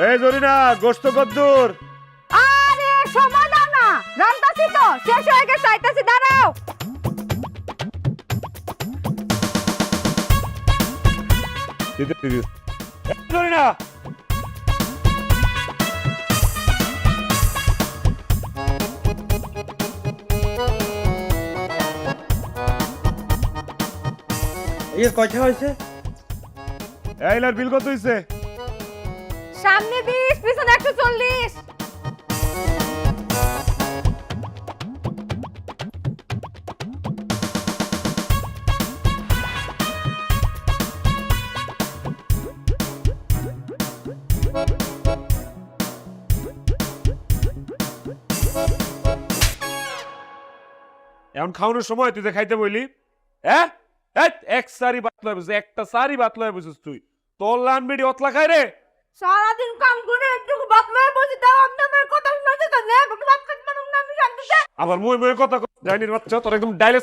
এই জরিনা গোস্ত কদ্দুর। আরে সময় দাও না। রান্তাছি তো শেষ হয়ে গেছে আইতাছি দাঁড়াও। জরিনা। এর কয়টা হয়েছে? এইলার বিল কত হইছে? সামনে বিশ, পিছনে একশো চল্লিশ। এখন খাওয়ানোর সময় তুই খাইতে বইলি হ্যাঁ? এক সারি বাতলা একটা সারি বাতলা বুঝছিস তুই। তোর লান বেডি অতলা খাই রে। সারাদিন কাম করে একটু বাতলায় বসে দাও আপনি আমার কথা শুনতে তো না পারুন না, আমি শান্তিতে আবার মই মই কথা ডাইনির বাচ্চা, তোর একদম ডাইলে